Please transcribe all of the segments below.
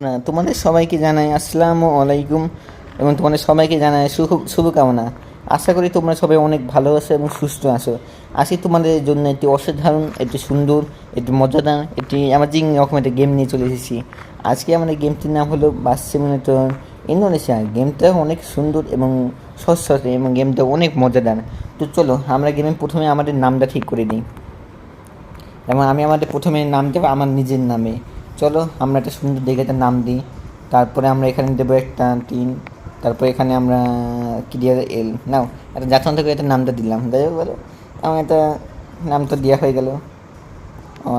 তোমাদের সবাইকে জানাই আসসালামু আলাইকুম এবং তোমাদের সবাইকে জানাই শুভ, শুভকামনা। আশা করি তোমরা সবাই অনেক ভালো আছো এবং সুস্থ আছো। আজকে তোমাদের জন্য একটি অসাধারণ, একটি সুন্দর, একটি মজাদার, একটি অ্যামাজিং রকম একটা গেম নিয়ে চলে এসেছি। আজকে আমাদের গেমটির নাম হলো বাস সিমুলেটর ইন্দোনেশিয়া। গেমটা অনেক সুন্দর এবং সস্তা এবং গেমটা অনেক মজাদার। তো চলো, আমরা গেমে প্রথমে আমাদের নামটা ঠিক করে নিই। এবং আমি আমাদের প্রথমে নাম দেবো আমার নিজের নামে। চলো আমরা একটা সুন্দর দেখে একটা নাম দিই। তারপরে আমরা এখানে দেবো একটা তিন, তারপরে এখানে আমরা কি দিয়ে এল? নাও, একটা জাতন থেকে একটা নামটা দিলাম। যাই হোক, বলো। আমার একটা নাম তো দেওয়া হয়ে গেল।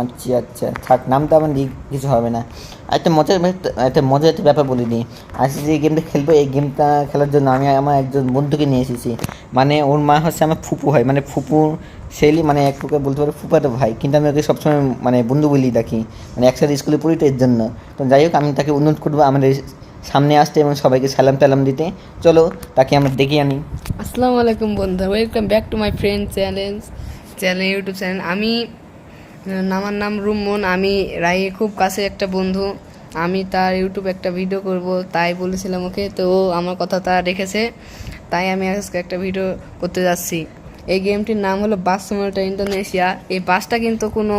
আচ্ছা আচ্ছা। থাক, নামটা আমার দিই কিছু হবে না। একটা মজার একটা মজার একটা ব্যাপার বলে দিই। আজকে যে গেমটা খেলব, এই গেমটা খেলার জন্য আমি আমার একজন বন্ধুকে নিয়ে এসেছি। মানে ওর মা হচ্ছে আমার ফুপু হয়। মানে ফুপু সেলি মানে এক প্রকার বলতে পারো ফুপাতো ভাই। কিন্তু আমি ওকে সবসময় মানে বন্ধু বলেই ডাকি মানে একসাথে স্কুলে পড়ি তো এর জন্য। তো যাই হোক, আমি তাকে অনুরোধ করব আমাদের সামনে আসতে এবং সবাইকে সালাম টালাম দিতে। চলো, তাকে আমরা ডেকে আনি। আসসালামু আলাইকুম বন্ধু welcome back to my friend challenge channel YouTube channel আমি আমার নাম রুমন আমি রায়ের খুব কাছে একটা বন্ধু। আমি তার ইউটিউব একটা ভিডিও করব, তাই বলেছিলাম ওকে। তো ও আমার কথা তার রেখেছে, তাই আমি আজকে একটা ভিডিও করতে যাচ্ছি। এই গেমটির নাম হলো বাস সিমুলেটর ইন্দোনেশিয়া। এই বাসটা কিন্তু কোনো,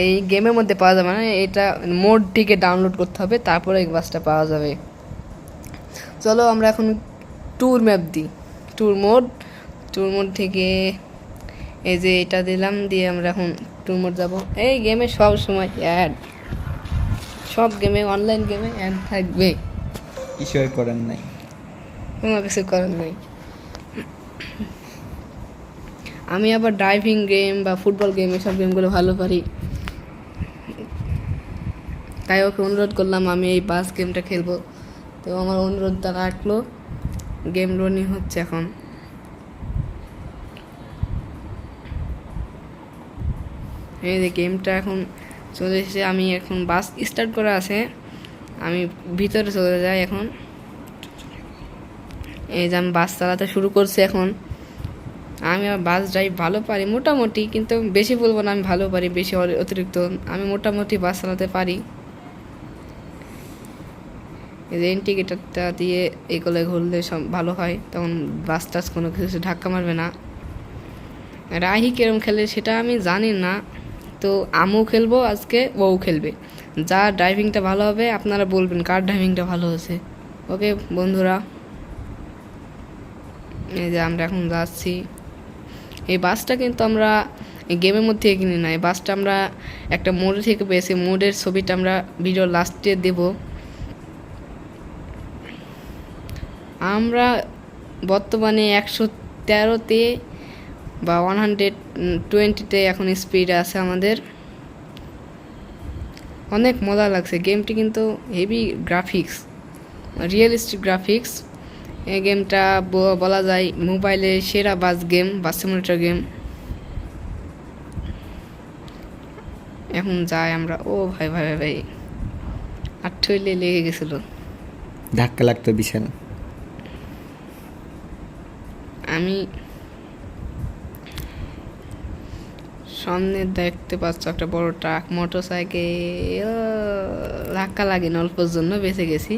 এই গেমের মধ্যে পাওয়া যাবে না। এটা মোডটিকে ডাউনলোড করতে হবে, তারপরে এই বাসটা পাওয়া যাবে। চলো আমরা এখন ট্যুর ম্যাপ দিই। ট্যুর মোড ট্যুর মোড থেকে এই যে এটা দিলাম দিয়ে আমরা এখন ট্যুর মোড যাব। এই গেমে সব সময় অ্যাড সব গেমে অনলাইন গেমে অ্যাড থাকবে। কিছু করার নাই। কোনো কিছু করার নেই। আমি আবার ড্রাইভিং গেম বা ফুটবল গেম এসব গেমগুলো ভালো পারি। তাই ওকে অনুরোধ করলাম আমি এই বাস গেমটা খেলব। তো আমার অনুরোধটা রাখল। গেম লোনিং হচ্ছে এখন। এই যে গেমটা এখন চলে এসেছে, আমি এখন বাস স্টার্ট করা আছে। আমি ভিতরে চলে যাই এখন। এই যে আমি বাস চালাতে শুরু করছি এখন। আমি বাস ড্রাইভ ভালো পারি, মোটামুটি, কিন্তু বেশি বলব না আমি ভালো পারি, বেশি অতিরিক্ত। আমি মোটামুটি বাস চালাতে পারি। যে ইন্ডিকেটারটা দিয়ে এগুলো ঘুরলে সব ভালো হয়, তখন বাস টাস কোনো কিছু ধাক্কা মারবে না। রাহি কিরম খেলে সেটা আমি জানি না। তো আমিও খেলব, আজকে বউ খেলবে। যার ড্রাইভিংটা ভালো হবে, আপনারা বলবেন কার ড্রাইভিংটা ভালো হয়েছে। ওকে, বন্ধুরা। এই যে আমরা এখন যাচ্ছি। এই বাসটা কিন্তু আমরা গেমের মধ্যে কিনি না। এই বাসটা আমরা একটা মোড থেকে পেয়েছি। মোডের ছবিটা আমরা ভিডিও লাস্টে দেব। আমরা বর্তমানে একশো তেরোতে বা ওয়ান হান্ড্রেড টোয়েন্টিতে এখন স্পিড আছে আমাদের। অনেক মজা লাগছে। গেমটি কিন্তু হেভি গ্রাফিক্স রিয়েলিস্টিক গ্রাফিক্স এই গেমটা বলা যায় মোবাইলে সেরা bus game bus simulator game এখন যাই আমরা। ও ভাই ভাই ভাই ভাই আঠইলে লেগে গেছিল। ধাক্কা লাগতো বিশাল আমি সামনে দেখতে পাচ্ছ একটা বড় ট্রাক মোটর সাইকেল ধাক্কা লাগে অল্পর জন্য বেঁচে গেছি।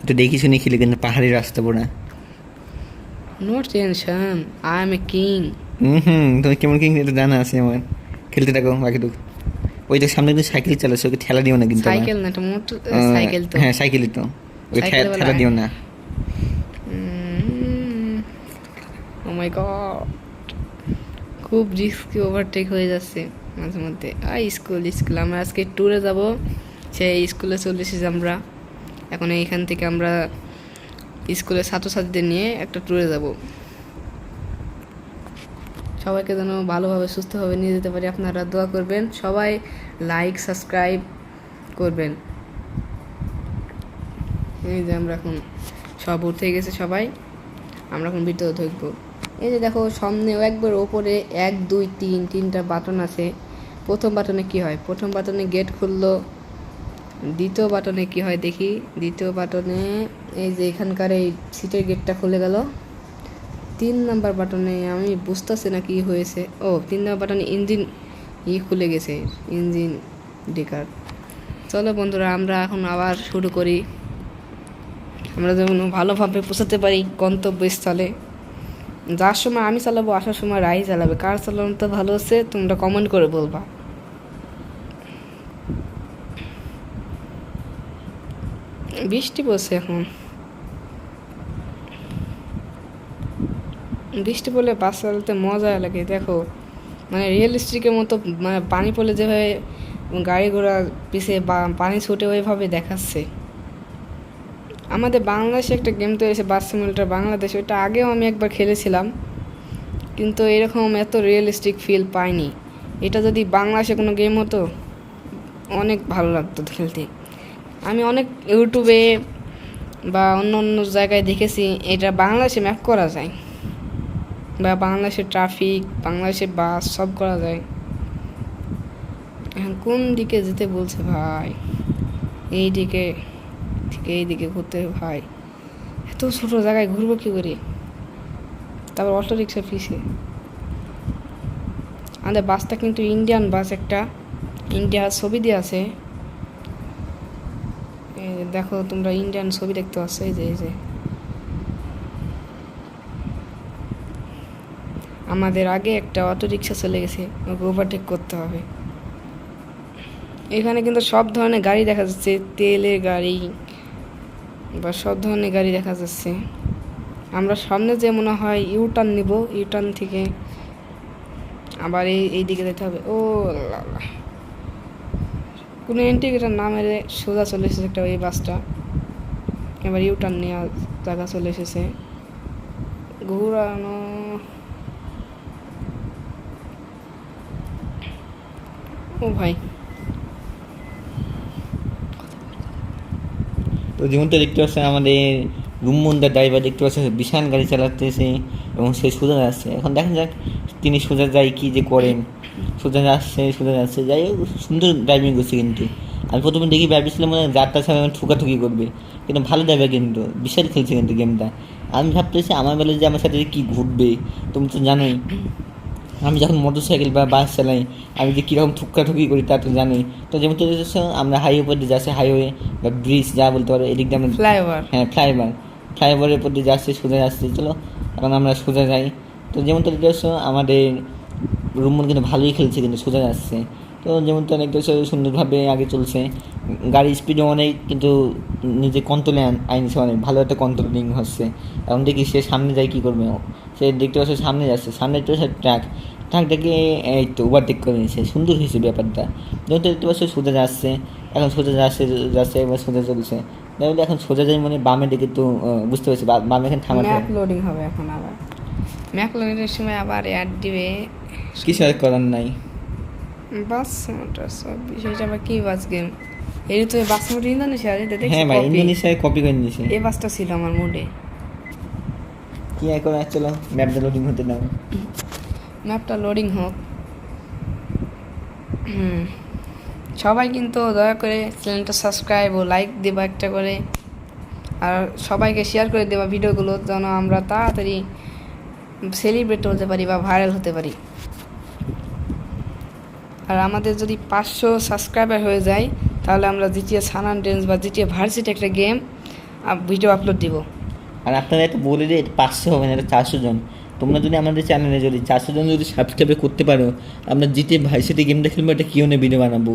একটু দেখি শুনি খেলে কিন্তু পাহাড়ি রাস্তা পড়া no tension I am a king hmm তুমি কেমন কিং এটা জানা আছে আমার। খেলতে থাকো বাকিটুকু ওই তো সামনে কিন্তু সাইকেল চালাচ্ছে ওকে ঠেলা দিও না কিন্তু সাইকেল না এটা মোটর সাইকেল তো। হ্যাঁ সাইকেলই তো। ওকে ঠেলা দিও না ও মাই গড খুব রিস্কি ওভারটেক হয়ে যাচ্ছে মাঝে মধ্যে। I, school school. আমরা আজকে ট্যুরে যাব। সেই স্কুলে চলে এসেছি আমরা। এখন এইখান থেকে আমরা স্কুলের ছাত্রছাত্রীদের নিয়ে একটা ট্যুরে যাব। সবাইকে যেন ভালোভাবে, সুস্থভাবে নিয়ে যেতে পারি। আপনারা দোয়া করবেন। সবাই লাইক সাবস্ক্রাইব করবেন। এই যে আমরা এখন সব উঠে গেছে সবাই। আমরা এখন ভিতরে ঢুকবো। এই যে দেখো সামনে একবার ওপরে এক, দুই, তিন, তিনটা বাটন আছে। প্রথম বাটনে কি হয়? প্রথম বাটনে গেট খুললো। দ্বিতীয় বাটনে কি হয় দেখি? দ্বিতীয় বাটনে এই যে এখানকার এই সিটের গেটটা খুলে গেল। তিন নাম্বার বাটনে আমি বুঝতেছি না কি হয়েছে। ও, তিন নাম্বার বাটনে ইঞ্জিন ই খুলে গেছে, ইঞ্জিন ডেকার। চলো বন্ধুরা, আমরা এখন আবার শুরু করি। আমরা যেমন ভালোভাবে পৌঁছাতে পারি গন্তব্যস্থলে। যার সময় আমি চালাবো, আসার সময় রাই চালাবে। কার চালানো তো ভালো হচ্ছে তোমরা কমেন্ট করে বলবা। বৃষ্টি পড়ছে এখন। বৃষ্টি পড়লে বাস চালাতে মজা লাগে, দেখো। মানে রিয়েলিস্টিকের মতো মানে পানি পড়লে যেভাবে গাড়ি ঘোড়া পিছিয়ে পানি ছুটে ওইভাবে দেখাচ্ছে। আমাদের বাংলাদেশে একটা গেম তৈরি হয়েছে বাস বাংলাদেশ। ওইটা আগেও আমি একবার খেলেছিলাম। কিন্তু এরকম এত রিয়েলিস্টিক ফিল পাইনি। এটা যদি বাংলাদেশে কোনো গেম হতো, অনেক ভালো লাগতো খেলতে। আমি অনেক ইউটিউবে বা অন্য অন্য জায়গায় দেখেছি, এটা বাংলাদেশে ম্যাপ করা যায়। বা বাংলাদেশের ট্রাফিক বাংলাদেশের বাস সব করা যায়। এখন কোন দিকে যেতে বলছে ভাই? এই দিকে থেকে এই দিকে ঘুরতে ভাই এত ছোট জায়গায় ঘুরবো কি করে? তারপর অটো রিক্সা পিছিয়ে আমাদের বাসটা কিন্তু ইন্ডিয়ান বাস একটা। ইন্ডিয়ার ছবি দিয়ে আছে। দেখো তোমরা ইন্ডিয়ান ছবি দেখতে পাচ্ছ, এই যে এই যে। আমাদের আগে একটা অটো রিক্সা চলে গেছে, ওকে ওভারটেক করতে হবে। এখানে কিন্তু সব ধরনের গাড়ি দেখা যাচ্ছে, তেলের গাড়ি বা সব ধরনের গাড়ি দেখা যাচ্ছে। আমরা সামনে যে মনে হয় ইউটার্ন নিব ইউটার্ন থেকে আবার এই এই দিকে যেতে হবে। ও আল্লাহ। কোনো ইন্টিগ্রেটার না মেরে সোজা চলে এসেছে একটা এই বাসটা। এবার ইউটার্ন নেওয়ার জায়গা চলে এসেছে। ঘুরানো। ও ভাই। তো যেমনটা দেখতে পাচ্ছেন, আমাদের রুমমন্দার ড্রাইভার দেখতে পাচ্ছেন, বিশাল গাড়ি চালাতেছে এবং সে সোজা যাচ্ছে। এখন দেখা যাক তিনি সোজা যায় কি যে করেন। সোজা যাচ্ছে সোজা যাচ্ছে। যাই হোক, সুন্দর ড্রাইভিং করছে কিন্তু। আমি প্রথমে দেখি ভাবছিলাম মানে যাত্রার আমার ঠুকাঠুকি করবে। কিন্তু ভালো ড্রাইভার কিন্তু, বিশাল খেলছে কিন্তু গেমটা আমি ভাবতেছি আমার বেলা যে আমার সাথে কি ঘুরবে তুমি তো জানোই। আমি যখন মোটর সাইকেল বা বাস চালাই আমি যে কীরকম ঠুকাঠুকি করি তা তো জানোই তো যেমন তো আমরা হাইওয়ে উপর দিয়ে যাচ্ছি হাইওয়ে বা ব্রিজ যা বলতে পারো এদিক দিয়ে আমরা ফ্লাইওভার হ্যাঁ ফ্লাইওভার ফ্লাইওভারের উপর দিয়ে যাচ্ছে সোজা যাচ্ছে চলো। এখন আমরা সোজা যাই। তো যেমন তো দেখছ আমাদের রুমন কিন্তু ভালোই খেলছে কিন্তু সোজা যাচ্ছে। তো যেমন তো দেখতেছো সুন্দরভাবে আগে চলছে। গাড়ির স্পিডও অনেক কিন্তু নিজে কন্ট্রোলে আইনছে অনেক ভালো একটা কন্ট্রোলিং হচ্ছে। এখন দেখি সে সামনে যায় কী করবে। সে দেখতে পাচ্ছে সামনে যাচ্ছে সামনে তো সে ট্র্যাক ট্র্যাকটাকে এই তো ওভারটেক করে নিয়েছে। সুন্দর হয়েছে ব্যাপারটা। যেমন তো দেখতে পাচ্ছ সোজা যাচ্ছে। এখন সোজা যাচ্ছে যাচ্ছে এবার সোজা চলছে। তাহলে এখন সোজা যাই মানে বামে দিকে তো বুঝতে পারছি বামে এখানে থামাতে ম্যাপ। লোডিং হবে এখন আবার। ম্যাপ লোডিংয়ের সময় আবার অ্যাড দিবে। কিছু আর করার নাই। বাস মোটর সব বিষয়টা আবার কি বাস গেম এই তো বাস মোটর ইন্দোনেশিয়া দেখছি হ্যাঁ ভাই। ইন্দোনেশিয়ায় কপি করে নিয়েছে। এই বাসটা ছিল আমার মুডে কি আর করার চলো ম্যাপটা লোডিং হতে দাও। ম্যাপটা লোডিং হোক। সবাই কিন্তু দয়া করে চ্যানেলটা সাবস্ক্রাইব ও লাইক দেবা একটা করে। আর সবাইকে শেয়ার করে দেবা ভিডিওগুলো যেন আমরা তাড়াতাড়ি সেলিব্রেট হতে পারি বা ভাইরাল হতে পারি। আর আমাদের যদি পাঁচশো সাবস্ক্রাইবার হয়ে যায়, তাহলে আমরা জিটিএ সান ডেন্স বা জিটিএ ভার্সিটি একটা গেম ভিডিও আপলোড দিব। আর আপনারা এটা বলে দিয়ে পাঁচশো হবে না, এটা চারশো জন। তোমরা যদি আমাদের চ্যানেলে যদি চারশো জন যদি সাবস্ক্রাইব করতে পারো আমরা জিতে ভাইসিটি গেমটা খেলব একটা কিও ভিডিও বানাবো।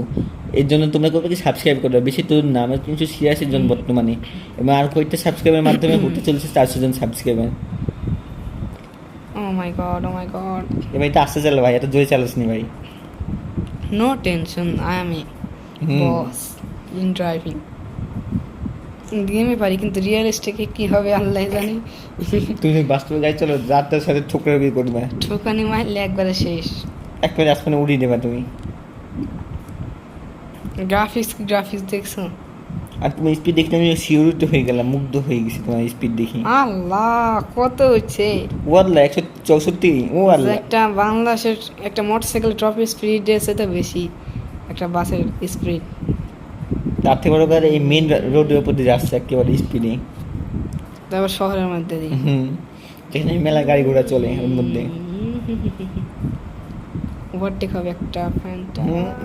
এর জন্য তোমরা করবে কি সাবস্ক্রাইব করবে? বেশি তো না আমার তিনশো ছিয়াশি জন বর্তমানে। এবং আর কয়েকটা সাবস্ক্রাইবের মাধ্যমে হতে চলেছে চারশো জন subscriber oh my god oh my god এবার এটা আসতে চালো ভাই এটা জোরে চালাস নি ভাই। No tension I am a boss in driving গেমে পারি কিন্তু রিয়েলিস্টিকে কি হবে আল্লাহ জানি। তুমি বাস্তবে যাই চলো রাতটার সাথে ঠোকরা বিয়ে করবে। ঠোকানি মারলে একবারে শেষ। একবারে আসমানে উড়িয়ে দেবা তুমি। গ্রাফিক্স গ্রাফিক্স দেখছ? আর তুমি স্পিড দেখে আমি সিওরিটি হয়ে গেলাম মুগ্ধ হয়ে গেছি তোমার স্পিড দেখি। আল্লাহ কত হচ্ছে। ও আল্লাহ একশো চৌষট্টি ও আল্লাহ। একটা বাংলাদেশের একটা মোটরসাইকেল ট্রফি স্পিড এসে তো বেশি একটা বাসের স্পিড তার থেকে বড় করে এই মেন রোডের উপর দিয়ে যাচ্ছে একেবারে স্পিডে তারপর শহরের মধ্যে দিই হুম। যেখানে মেলা গাড়ি ঘোড়া চলে ওর মধ্যে। ওভারটেক হবে একটা ফ্যানটা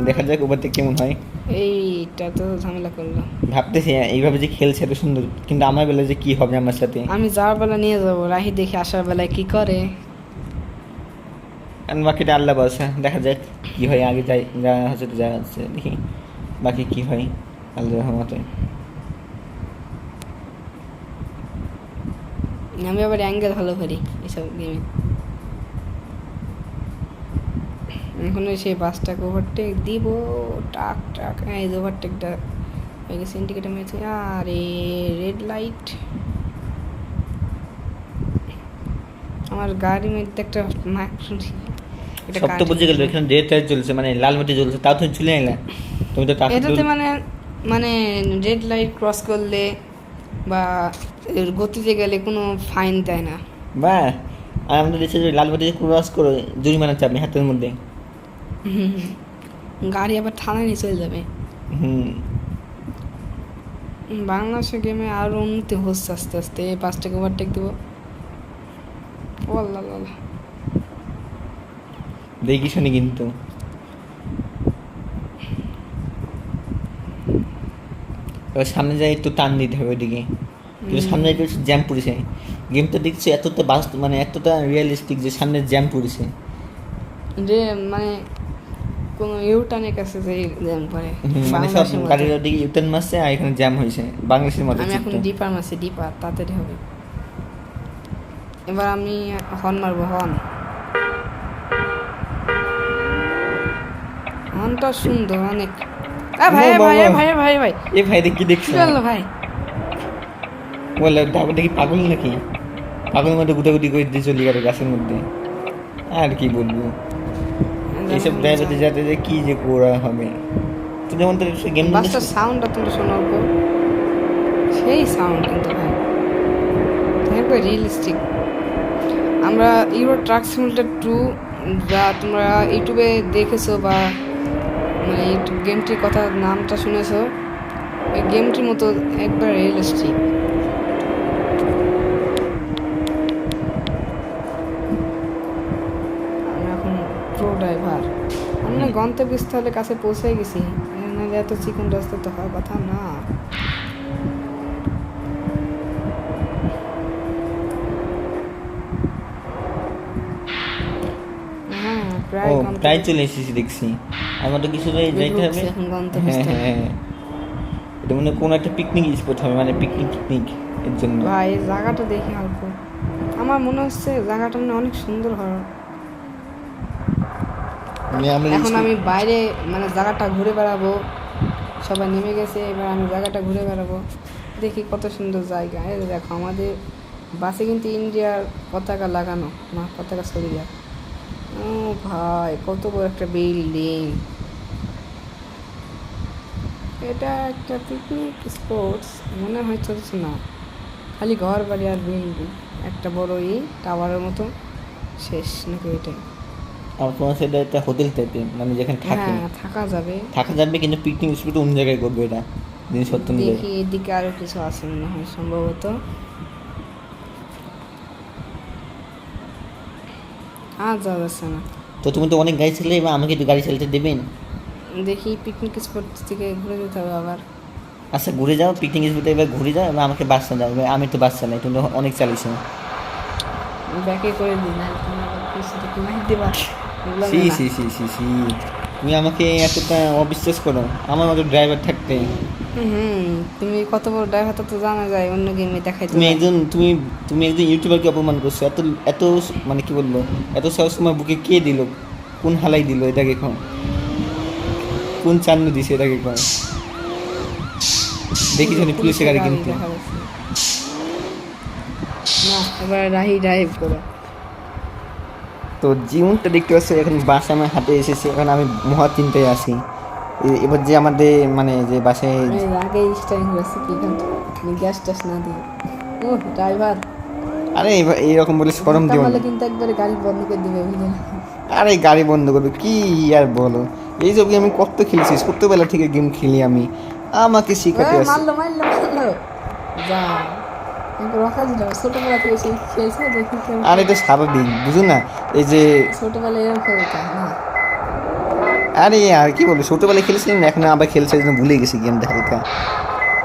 দেখা যাক ওপর থেকে কেমন হয়। এইটা তো ঝামেলা করল। ভাবতেছি এইভাবে যে খেলছে এত সুন্দর কিন্তু আমার বেলা যে কি হবে আমার সাথে। আমি যাওয়ার বেলা নিয়ে যাব রাহি দেখে আসার বেলায় কি করে? বাকিটা আল্লাহ বলছে দেখা যাক কি হয় আগে যাই যা হচ্ছে তো যা হচ্ছে দেখি বাকি কি হয়। আল্লাহ রহমতে। আমি আবার অ্যাঙ্গেল ভালো করি এসব গেমে এখন ওই সেই বাসটাকে ওভারটেক দিব টাক টাক হ্যাঁ এই ওভারটেকটা হয়ে গেছে ইন্ডিকেটার মেরেছে আরে রেড লাইট আমার গাড়ির মধ্যে একটা মাইক শুনছি। এটা সব তো। বুঝে গেল এখানে রেড লাইট জ্বলছে মানে লাল বাতি জ্বলছে তাও তুমি চলে এলে তুমি তো এটাতে মানে মানে রেড লাইট ক্রস করলে বা গতিতে গেলে কোনো ফাইন দেয় না। বা আর আমাদের দেশে লাল বাতি ক্রস করে জরিমানা চাপবে হাতের মধ্যে। গাড়ি আবার থানায় নিয়ে চলে যাবে। হুম। বাংলাদেশের গেমে আরও উন্নতি হচ্ছে আস্তে আস্তে এই পাঁচটাকে ওভারটেক দেবো। ও আল্লাহ। দেখি শুনি কিন্তু। এবার সামনে যাই একটু টান দিতে হবে ওইদিকে। কিন্তু সামনে একটু জ্যাম পড়েছে। গেমটা দেখছি এতটা বাস্তব মানে এতটা রিয়েলিস্টিক যে সামনে জ্যাম পড়েছে। যে মানে কোনো ইউটার্নের কাছে যে জ্যাম হুম, মানে সব। গাড়ির ওদিকে ইউটার্ন মারছে আর এখানে জ্যাম হয়েছে। বাংলাদেশের মতো আমি এখন। ডিপার মারছি ডিপার তাড়াতাড়ি হবে। এবার আমি হর্ন মারবো হর্ন হর্নটা সুন্দর অনেক। ভাই। ভাই ভাই ভাই ভাই। এ ভাই দেখি দেখছ। বলল ভাই? বলে ডাবটা কি পাগল নাকি? পাগলের মধ্যে গুটাগুটি করে দিয়ে চলে গেল গাছের মধ্যে। আর কি বলব? এইসব ড্রাইভারদের যাতে যে কি যে করা হবে? তো যেমন তো গেম বাসটার সাউন্ডটা তুমি শোনার পর সেই সাউন্ড কিন্তু ভাই। একবার রিয়েলিস্টিক আমরা ইউরো ট্রাক সিমুলেটার টু যা তোমরা ইউটিউবে দেখেছ বা মানে এই গেমটির কথা, নামটা শুনেছ? এই গেমটির মতো একবার রিয়েলিস্টিক আমি এখন ড্রাইভার আমরা গন্তব্যস্থলের কাছে পৌঁছে গেছি। নাহলে এত চিকন রাস্তা তো হওয়ার কথা না হ্যাঁ প্রায় প্রায় চলে এসেছি দেখছি। আমার তো কিছু যাইতে হবে। এখন হ্যাঁ হ্যাঁ হ্যাঁ। এটা মনে কোনো একটা পিকনিক স্পট হবে মানে পিকনিক পিকনিক এর জন্য। ভাই জায়গাটা দেখি অল্প। আমার মনে হচ্ছে জায়গাটা মানে অনেক সুন্দর মানে এখন আমি বাইরে মানে জায়গাটা ঘুরে বেড়াবো। সবাই নেমে গেছে এবার আমি জায়গাটা ঘুরে বেড়াবো। দেখি কত সুন্দর জায়গা। এই দেখো আমাদের বাসে কিন্তু ইন্ডিয়ার পতাকা লাগানো না পতাকা ছড়িয়ে ও ভাই কত বড় একটা বিল্ডিং এটা একটা পিকনিক স্পোর্টস মনে হয় চলছে না। খালি ঘর বাড়ি আর বিল্ডিং একটা বড় ই টাওয়ারের মতো শেষ নাকি এটা আমার তোমার সাথে একটা হোটেল টাইপের মানে যেখানে থাকে। হ্যাঁ থাকা যাবে। থাকা যাবে কিন্তু পিকনিক স্পট অন্য জায়গায় করবে এটা জিনিসপত্র নিয়ে। দেখি এদিকে আরও কিছু আছে মনে হয় সম্ভবত। যাওয়া যাচ্ছে না। তো তুমি তো অনেক গাড়ি চালালে এবার আমাকে একটু গাড়ি চালাতে দেবেন? দেখি পিকনিক স্পট থেকে ঘুরে যেতে হবে আবার। আচ্ছা ঘুরে যাও পিকনিক স্পটে এবার ঘুরে যাও এবার আমাকে বাস চালাও এবার আমি তো বাস চালাই তুমি তো অনেক চালিয়েছো ব্যাকে করে দিই না তুমি আবার পিছনে থেকে দিবা। সি সি সি সি সি তুমি আমাকে এতটা অবিশ্বাস করো আমার মতো ড্রাইভার থাকতে। হুম তুমি কত বড় ড্রাইভার তো জানা যায় অন্য গেমে দেখাই তুমি একজন তুমি তুমি একজন ইউটিউবারকে অপমান করছ? এত এত মানে কি বলব? এত সহজ সময় বুকে কে দিল? কোন হালাই দিল এটাকে কোন কোন চান্ন দিছে এটাকে কোন দেখি শুনি পুলিশের গাড়ি কিন্তু। না এবার রাহি ড্রাইভ করো। তো জীবনটা দেখতে পাচ্ছ এখন বাস আমার হাতে এসেছে এখন আমি মহা চিন্তায় আছি। এবার যে আমাদের মানে যে বাসায় আগে স্টাইল করেছি কি কিন্তু গ্যাস ট্যাস না দিয়ে। ও ড্রাইভার আরে এইরকম বলে সরম দিও তাহলে কিন্তু একবারে গাড়ি বন্ধ করে দিবে আরে গাড়ি বন্ধ করবে কি আর বলো? এই সব আমি কত খেলছি ছোট্টবেলা থেকে গেম খেলি আমি। আমাকে শিখাতে আসে। মারলো মারলো মারলো। যা। ছোটবেলা আর এটা স্বাভাবিক বুঝো না? এই যে ছোটবেলায় এরকম খেলতাম আরে আর কি বলব ছোটোবেলায় খেলেছিলাম না এখন আবার খেলছে জন্য ভুলে গেছি গেমটা হালকা।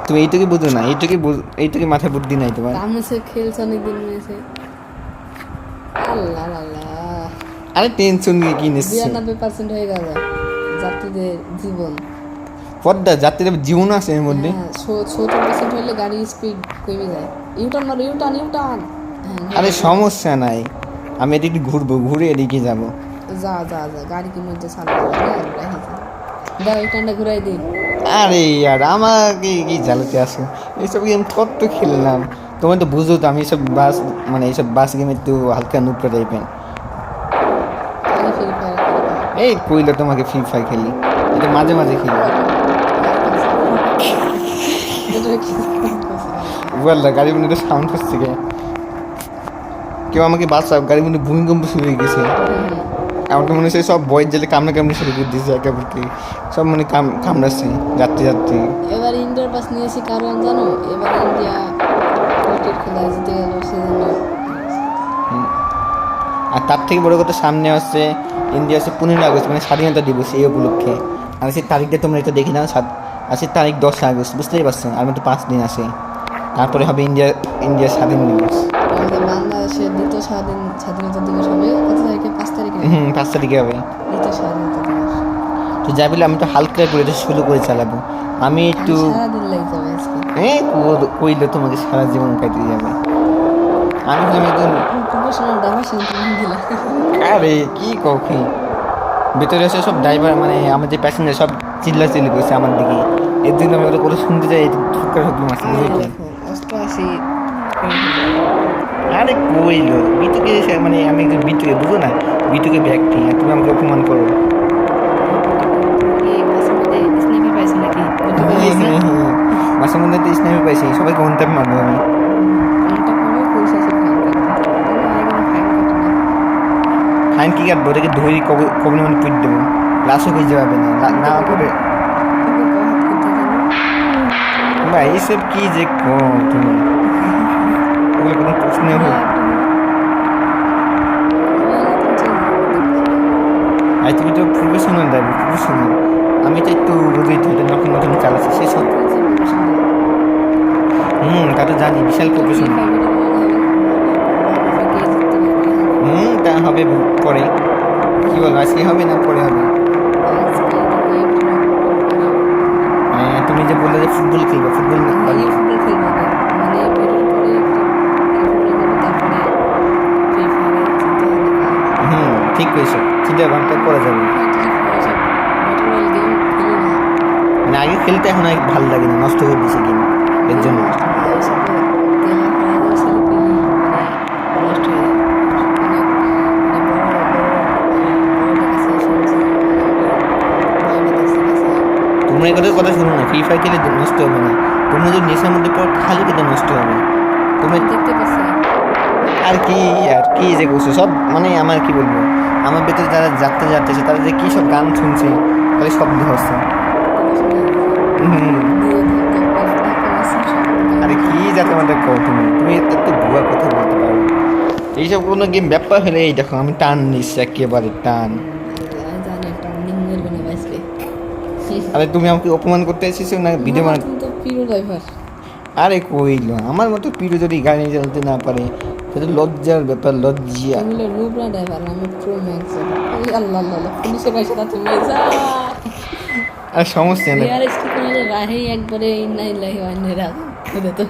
তুমি এইটুকু বুঝো না এইটুকু এইটুকু মাথায় বুদ্ধি নাই তোমার। আমি সে খেলছে অনেকদিন মেয়েছে আল্লাহ আল্লাহ। আরে টেনশন নিয়ে কি নিচ্ছে? বিরানব্বই পার্সেন্ট হয়ে গেল যাত্রীদের জীবন। পদ্মা যাত্রীদের জীবন আছে এর মধ্যে। হ্যাঁ সত্তর পার্সেন্ট হলে গাড়ির স্পিড কমে যায়। ইউটার্ন মারো ইউটার্ন ইউটার্ন আরে সমস্যা নাই আমি এদিকে ঘুরবো ঘুরে এদিকে যাব। যা যা যা গাড়ি কি মধ্যে দাও ইউটার্নটা ঘুরাই দিই আরে ইয়ার আমাকে কি জ্বালাতে আসো এইসব গেম কত খেললাম। তোমার তো বুঝো তো আমি এইসব বাস মানে এইসব বাস গেমে একটু হালকা নুপড়ে টাইপের এই কইলে তোমাকে ফ্রি ফায়ার খেলি। এটা মাঝে মাঝে খেলি। বললা গাড়ির মধ্যে সাউন্ড হচ্ছে কে? কেউ আমাকে বাঁচাও গাড়ির মধ্যে ভূমিকম্প শুরু হয়ে গেছে। আমাকে মনে হচ্ছে সব বয়ের জেলে কামড়া কামড়ে শুরু করে দিয়েছে একেবারে সব মানে কাম কামড়াচ্ছে যাত্রী যাত্রী এবার ইন্ডিয়ার পাস নিয়েছি কারণ জানো? এবার ইন্ডিয়া ক্রিকেট খেলায় জিতে গেল সেজন্য আর তার থেকে বড় কথা সামনে আসছে ইন্ডিয়া হচ্ছে পনেরো আগস্ট মানে স্বাধীনতা দিবস এই উপলক্ষে। আর সেই তারিখটা তোমরা এটা দেখে নাও সাত আর সেই তারিখ দশ আগস্ট বুঝতেই পারছ? আর মাত্র পাঁচ দিন আছে। তারপরে হবে ইন্ডিয়া ইন্ডিয়া স্বাধীন দিবস। বাংলাদেশের দ্বিতীয় স্বাধীন স্বাধীনতা দিবস হবে। কত তারিখে? পাঁচ তারিখে হুম পাঁচ তারিখে হবে। স্বাধীনতা দিবস। তো যাই বলে আমি তো হালকা করে এটা শুরু করে চালাবো। আমি একটু সারাদিন লাগতে হবে আজকে হ্যাঁ কইলে তোমাকে সারা জীবন কাটিয়ে যাবে। আমি হলাম একজন প্রফেশনাল ড্রাইভার সিনক্রিন দিলা আরে কি কখি ভেতরে এসে সব ড্রাইভার মানে আমার যে প্যাসেঞ্জার সব চিল্লা চিল্লি করছে আমার দিকে। এর জন্য আমি ওটা করে শুনতে যাই ঠুকার হুকুম আছে বুঝলি আরে কইলো বিটুকে সে- মানে আমি একজন বিটুকে বুঝো না? বিটুকে ব্যক্তি আর তুমি আমাকে অপমান করো। কি মাঝে মধ্যে মাসের তো স্নেহ পাইছি সবাইকে অন্তাপ মারবো আমি। ফাইন কি কাটবো? ওটাকে ধরি কবে কবে মানে পিট দেবো। লাশও হয়ে যাবে না না করে। করতে এইসব কি যে কো তুমি? কোনো প্রশ্ন হোক আর তুমি তো প্রফেশনাল ড্রাইভার প্রফেশনাল আমি তো একটু তো এটা নতুন নতুন চালাচ্ছি সে সব হুম তা তো জানি বিশাল প্রফেশনাল হুম তা হবে পরে। কি বলো আজকে হবে না পরে হবে। হ্যাঁ, তুমি যে বললে যে ফুটবল খেলবে ফুটবল না মানে হুম ঠিক করেছ চিন্তা ভাবনা করা যাবে। মানে আগে খেলতে এখন আর ভালো লাগে না নষ্ট করে দিয়েছে গেম এর জন্য। তোমরা কথা কথা শুনো না ফ্রি ফায়ার খেলে নষ্ট হবে না। তোমরা যদি নেশার মধ্যে পড়ো খালি খেতে নষ্ট হবে। তোমরা দেখতে পাচ্ছি। আর কি আর কি যে করছ সব মানে আমার কি বলব আমার ভেতরে যারা যাত্রা যাচ্ছে তারা যে কী সব গান শুনছে তাদের শব্দ হচ্ছে। আরে কি যাতে আমাদের কও তুমি? তুমি এত ভুয়া কথা বলতে পারো। এইসব কোনো গেম ব্যাপার হলে এই দেখো আমি টান নিচ্ছি একেবারে টান। বাইসকে আরে তুমি আমাকে অপমান করতে এসেছ না ভিডিও বানা তুমি ড্রাইভার আরে কইলো আমার মতো পিরো যদি গাড়ি চালাতে না পারে সেটা লজ্জার ব্যাপার লজ্জিয়া তুমি রুবরা ড্রাইভার আমি প্রো ম্যাক্স আল্লাহ আল্লাহ আল্লাহ পুলিশে পয়সা তাতে আর সমস্যা নেই। রাহে একবারে তো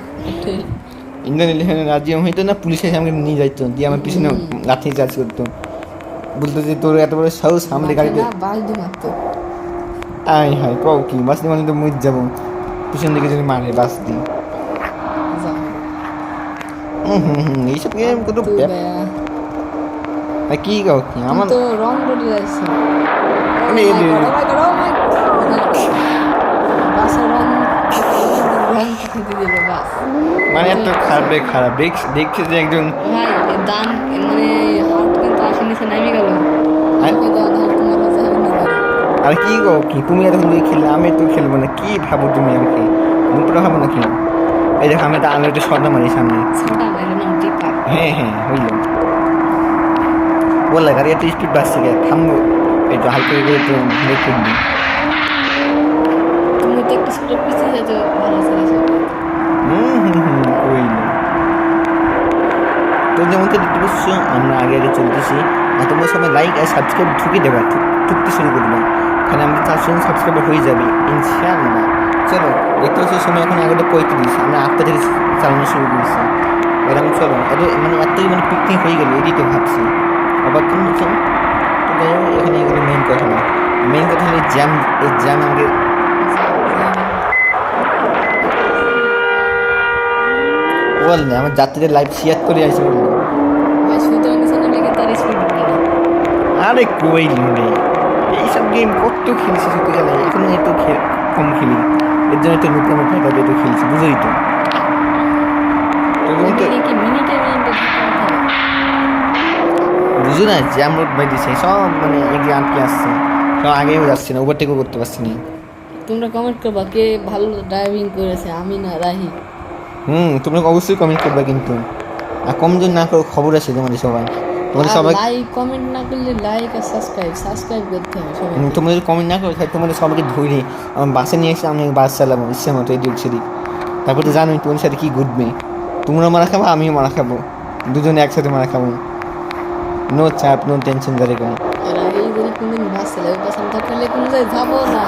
ইন্ডিয়ান হইতো না পুলিশ এসে আমাকে নিয়ে যাইতো দিয়ে আমার পিছনে লাঠি চার্জ করতো। বলতো যে তোর এত বড় সাহস আমাদের গাড়িতে। আয় হায় কও কি? বাস দিয়ে মানে তো মুই যাব। পিছন দিকে যদি মারে বাস দিয়ে এইসব গেম কত কি কাও কি আমার তো রং রোডে যাইছো এই যে- বাসের রং রং খেতে দিল বাস মানে এত খারাপ খারাপ দেখ দেখছে যে একজন দান মানে হাত কিন্তু আসে নিচে নামে গেল আর- না কি গো কি তুমি এতক্ষণ ধরে খেললে আমি তো খেলব না কি ভাবো তুমি আমাকে মুখটা ভাবো নাকি এই দেখো আমি তো আমি একটু সদা মারি সামনে হ্যাঁ হ্যাঁ হইল। বললে গাড়ি এত স্পিড বাড়ছে কে? থামবো। একটু হালকা করে একটু ব্রেক তুমি তো একটা স্কুলের পিছিয়ে ভালো হুম হুম হুম ওই। তো যেমন তো দেখতে পাচ্ছ আমরা আগে আগে চলতেছি। আর তোমরা সবাই লাইক আর সাবস্ক্রাইব ঢুকে দেবা ঠুকতে শুরু করবে। তাহলে তার সঙ্গে সাবস্ক্রাইব হয়ে যাবে ইনশাআল্লাহ। চলো দেখতে পাচ্ছ সময় এখন এগারোটা পঁয়ত্রিশ আমরা আটটা থেকে চালানো শুরু করেছি। এরকম চলো এত মানে এত মানে পিকনিক হয়ে গেল এটাই তো ভাবছি আবার কেমন হচ্ছে তো এখানে এগুলো মেইন কথা না মেইন কথা হলো জ্যাম এই জ্যাম আমাকে বল না আমার যাত্রীদের লাইভ শেয়ার করে আসে বলল আরে কই রে এইসব গেম কত খেলছি সত্যি গেলে এখন একটু কম খেলি এর জন্য একটু নতুন নতুন খেলছি বুঝোই তো তো যেমন তো এদিকে কি মিনিটে মিনিটে ঢুকে না বুঝো না জ্যাম রোড বাই দিছে সব মানে এগিয়ে আটকে আসছে। সব আগেও যাচ্ছে না ওভারটেকও করতে পারছি না। তোমরা কমেন্ট করবা কে ভালো ড্রাইভিং করেছে আমি না রাহি? হুম তোমরা অবশ্যই কমেন্ট করবে কিন্তু। আর কম যদি না করো খবর আছে তোমাদের সবাই। তোমাদের সবাই লাইক কমেন্ট না করলে লাইক আর সাবস্ক্রাইব সাবস্ক্রাইব করতে হবে সবাই তোমরা যদি কমেন্ট না করো তাহলে তোমাদের সবাইকে ধরে আমার বাসে নিয়ে এসে আমি বাস চালাবো ইচ্ছে মতো এদিক সেদিক। তারপর তো জানোই তোমার সাথে কী ঘটবে। তোমরা মারা খাব আমিও মারা খাব। দুজনে একসাথে মারা খাব। নো চাপ নো। টেনশন করে কোনো যাব না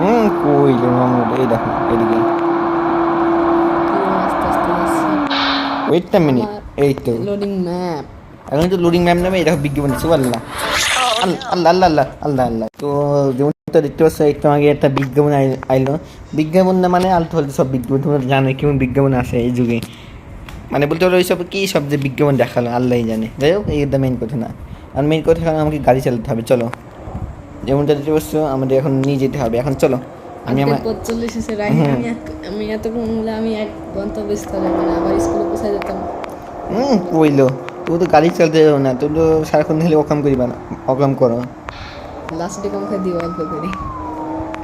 হুম কই এই দেখো এদিকে মিনিট এই তো। লোডিং ম্যাপ এখন তো লোডিং ম্যাম নামে এটা বিজ্ঞাপন দিচ্ছে আল্লাহ আল্লাহ আল্লাহ আল্লাহ আল্লাহ আল্লাহ তো যেমন তো দেখতে পাচ্ছ একটু আগে একটা বিজ্ঞাপন আইলো। বিজ্ঞাপন না মানে আলতু ফালতু সব বিজ্ঞাপন তোমরা জানো কেমন বিজ্ঞাপন আসে এই যুগে। মানে বলতে পারো এইসব কী সব যে বিজ্ঞাপন দেখাল আল্লাহই জানে। যাই হোক এই মেইন কথা না। আর মেইন কথা এখন আমাকে গাড়ি চালাতে হবে চলো। যেমনটা দেখতে পাচ্ছ আমাদের এখন নিয়ে যেতে হবে। এখন চলো আমি আমার এক- আমি এতক্ষণ আমি এক গন্তব্যস্থলে মানে আবার স্কুলে পৌঁছায় যেতাম। হুম কইলো। তুই তো গাড়ি চালাতে যাব না তুই তো সারাক্ষণ হলে অকাম করিবা না অকাম করো। লাস্টে কম খাই দিও অল্প করে।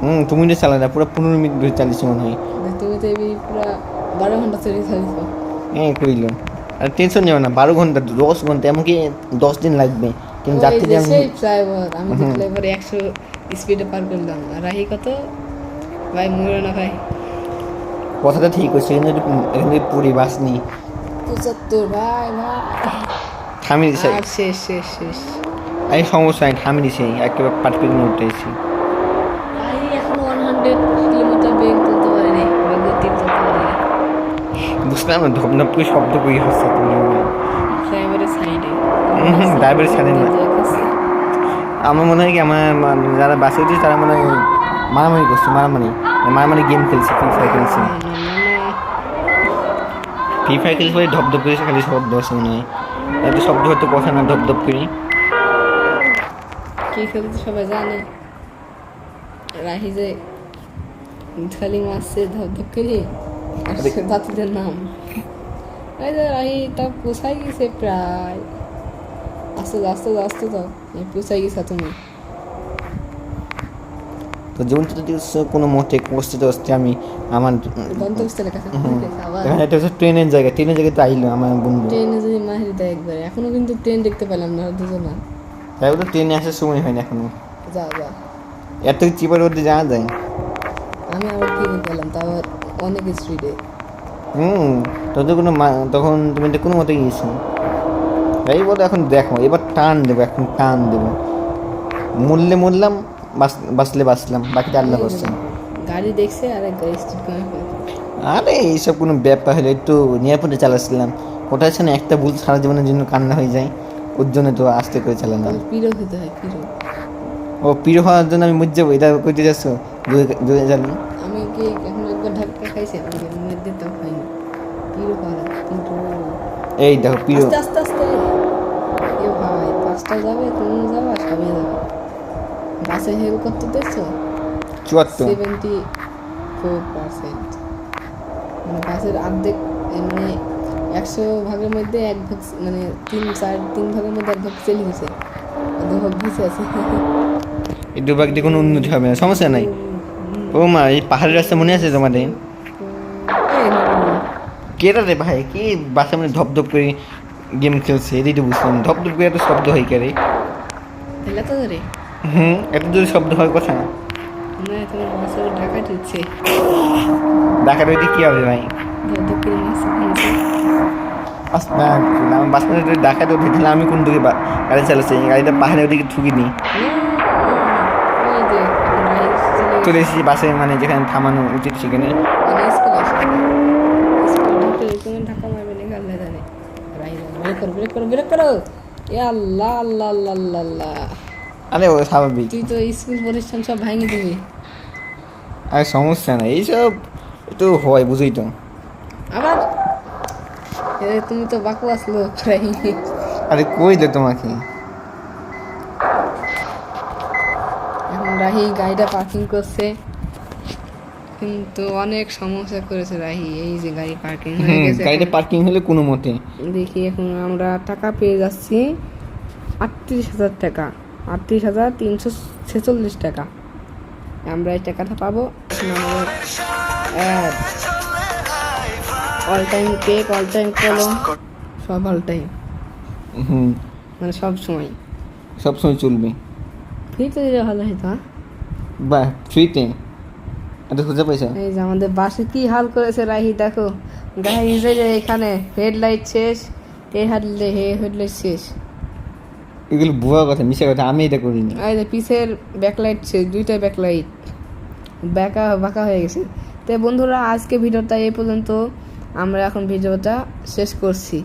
হুম তুমি তো চালা না পুরো পনেরো মিনিট ধরে চালিয়েছো মনে হয়। তুমি তো এই পুরো বারো ঘণ্টা চলে চালিয়েছো হ্যাঁ কইল আর টেনশন নেবে না বারো ঘণ্টা দশ ঘণ্টা এমনকি দশ দিন লাগবে। কিন্তু যাত্রী ওই যে আমি আমি তো ড্রাইভারে একশো স্পিডে পার করলাম আর রাহি কত? ভাই ময়ূর না ভাই। কথাটা ঠিক হচ্ছে যদি এখানে পুরি বাস নি পঁচাত্তর ভাই ভাই। থামি দিছে। আর শেষ শেষ শেষ। এই সমস্যা নাই থামি দিছে। একেবারে পাটপিক উঠে এসেছি রাহি এখন ওয়ান হান্ড্রেড কিলোমিটার বেগ তুলতে পারিনি বা গতি তুলতে পারিনি বুঝলাম না ধপধপ করে শব্দ করে হচ্ছে তুমি। ড্রাইভারের সাইডে side এ। না। আমার মনে হয় কি আমার যারা বাসে উঠছে তারা মনে হয় মারামারি করছে মারামারি। মারামারি গেম খেলছে ফ্রি ফায়ার খেলছে। ফ্রি ফায়ার খেলছে পরে ধপধপ করে খালি শব্দ আছে মনে। হয় এত শব্দ হয়তো কথা না ধপধপ করি কি খেলতে সবাই জানে? রাহি যে খালি মারছে ধপ ধপ করে আর নাম। এই যে রাহি তা পোষাই গেছে প্রায় আস্তে আস্তে আস্তে তো পোষাই গেছে তুমি। তো যেমন যদি কোনো মতে কষ্টে টস্তে আমি আমার এখানে একটা হচ্ছে ট্রেনের জায়গা। ট্রেনের জায়গায় তো আইলো আমার বন্ধু। ট্রেনে যদি মাহির দেয় একবারে। এখনও কিন্তু ট্রেন দেখতে পেলাম না দুজনা তাই বলে ট্রেনে আসার সময় হয় না এখনও। যা যা। এত চিপার মধ্যে যাওয়া যায়। আমি আবার কি পেলাম তা আবার অনেক স্পিডে হুম তোদের কোনো তখন তুমি তো কোনো মতে গিয়েছো? তাই বলে এখন দেখো এবার টান দেবো এখন টান দেবো। মরলে মরলাম বাস বাসলে বাসলাম বাকিটা আল্লাহ করছেন গাড়ি দেখছে আর এক গাড়ি আরে এইসব কোনো ব্যাপার হলে একটু নিরাপদে চালাচ্ছিলাম। ওটা আছে না একটা ভুল সারা জীবনের জন্য কান্না হয়ে যায়। ওর জন্য তো আস্তে করে চালানো তাহলে পিরো খেতে হয় পিরো। ও প্রিয় হওয়ার জন্য আমি বুঝ যাব এটা করতে যাচ্ছ? জোরে জানি আমি কি এখন একবার ধাক্কা খাইছি? আমি মধ্যে তাও খাইনি পিরো খাওয়া কিন্তু এই দেখো প্রিয় আস্তে আস্তে আস্তে। এ ভাই পাঁচটা যাবে তুমি বাসে হেল করতে দেখছ? চুয়াত্তর। সেভেন্টি ফোর পার্সেন্ট মানে বাসের অর্ধেক মানে একশো ভাগের মধ্যে এক ভাগ মানে তিন চার তিন ভাগের মধ্যে এক ভাগ চেলি আর দু ভাগ ভিসে আছে। এই দুভাগ দিয়ে কোনো উন্নতি হবে না সমস্যা নাই। ও মা এই পাহাড়ের রাস্তা মনে আছে তোমাদের? রে ভাই? কে বাসা মানে ধপ ধপ করে গেম খেলছে? এটাই তো বুঝলাম ধপ ধপ করে এত শব্দ হয় কে রে তাহলে তো ধরে। হুম এত জোরে শব্দ হয় কথা না তোমার বাসা ঢাকা দিচ্ছে ডাকার ওইটা কি হবে ভাই না আমার বাস মানে যদি ওঠে তাহলে আমি কোন দিকে গাড়ি চালাচ্ছি গাড়িটা পাহাড়ের ওদিকে ঠুকি নি রাইস চলে এসেছি বাসে মানে যেখানে থামানো উচিত সেখানে মানে ঢুকে ঢাকা না আল্লাহ আল্লাহ আল্লাহ আল্লাহ আরে ও স্বাভাবিক। তুই তো স্কুল প্রতিষ্ঠান সব ভাঙে দিবি। আর সমস্যা নাই এইসব তো হয় বুঝই তো। আবার? এ তুমি তো বাকু আসলো আরে কই দে তোমাকে? এখন রাহি গাড়িটা পার্কিং করছে। কিন্তু অনেক সমস্যা করেছে রাহি এই যে গাড়ি পার্কিং হয়ে গেছে গাড়িটা পার্কিং হলে কোনো মতে। দেখি এখন আমরা টাকা পেয়ে যাচ্ছি আটত্রিশ হাজার টাকা। আটত্রিশ হাজার তিনশো ছেচল্লিশ টাকা। আমরা এই টাকাটা পাবো all time cake all time কলম সব অল টাইম হুম। মানে সব সময়। সবসময় চলবে। ফ্রিতে দিলে ভালো হতো? বাহ ফ্রিতে এত খুঁজে পাইছো এই যে আমাদের বাসে কি হাল করেছে রাহি দেখো। গাড়ি এখানে হেডলাইট শেষ এই হাডলে হে হেডলাইট শেষ। এগুলো ভুয়া কথা মিশা কথা, আমি এটা করিনি। যে পিসের ব্যাকলাইট ছিল দুইটা ব্যাকলাইট ব্যাকা বাঁকা হয়ে গেছে। তো বন্ধুরা আজকে ভিডিওটা এই পর্যন্ত। আমরা এখন ভিডিওটা শেষ করছি।